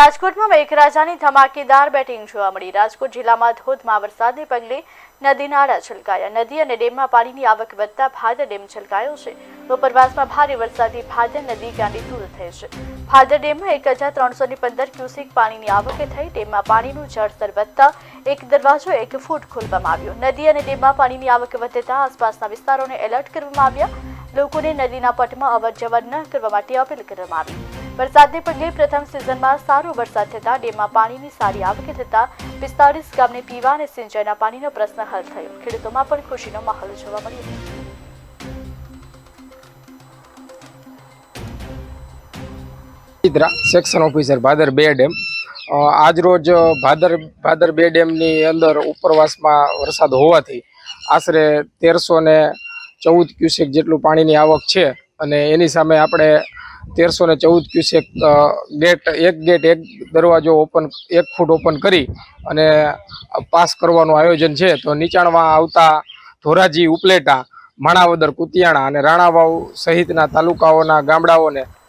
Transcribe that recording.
રાજકોટમાં મેઘરાજાની ધમાકેદાર બેટિંગ જોવા મળી. રાજકોટ જિલ્લામાં ધોધમાં વરસાદને પગલે નદી નાળા છલકાયા. નદી અને ડેમમાં પાણીની આવક વધતા ભાદર ડેમ છલકાયો છે. ઉપરવાસમાં ભારે વરસાદથી ભાદર નદી ગાંડી દૂર થઈ છે ભાદર ડેમમાં એક હજાર ત્રણસો ને પંદર ક્યુસેક પાણીની આવકે થઈ. ડેમમાં પાણીનું જળસ્તર વધતા એક દરવાજો એક ફૂટ ખોલવામાં આવ્યો. નદી અને ડેમમાં પાણીની આવક વધતા આસપાસના વિસ્તારોને એલર્ટ કરવામાં આવ્યા. લોકોને નદીના પટમાં અવર જવર ન કરવા માટે અપીલ કરવામાં આવી. વરસાદને પગલે પ્રથમ સિઝનમાં સારો વરસાદ થતાં ડેમમાં પાણીની સારી આવક થતા પિસ્તાળીસ ગામને પીવા અને સિંચાઈના પાણીનો પ્રશ્ન હલ થયો. ખેડૂતોમાં પણ ખુશીનો માહોલ જોવા મળ્યો. ચિત્રા સેક્શન ઓફિસર ભાદર બે ડેમ. આજરોજ ભાદર ભાદર બે ડેમની અંદર ઉપરવાસમાં વરસાદ હોવાથી આશરે તેરસો ને ચૌદ ક્યુસેક જેટલું પાણીની આવક છે અને એની સામે આપણે તેરસો ને ચૌદ ક્યુસેક ગેટ એક ગેટ એક દરવાજો ઓપન એક ફૂટ ઓપન કરી અને પાસ કરવાનું આયોજન છે. તો નીચાણમાં આવતા ધોરાજી ઉપલેટા, માણાવદર કુતિયાણા અને રાણાવાવ સહિતના તાલુકાઓના ગામડાઓને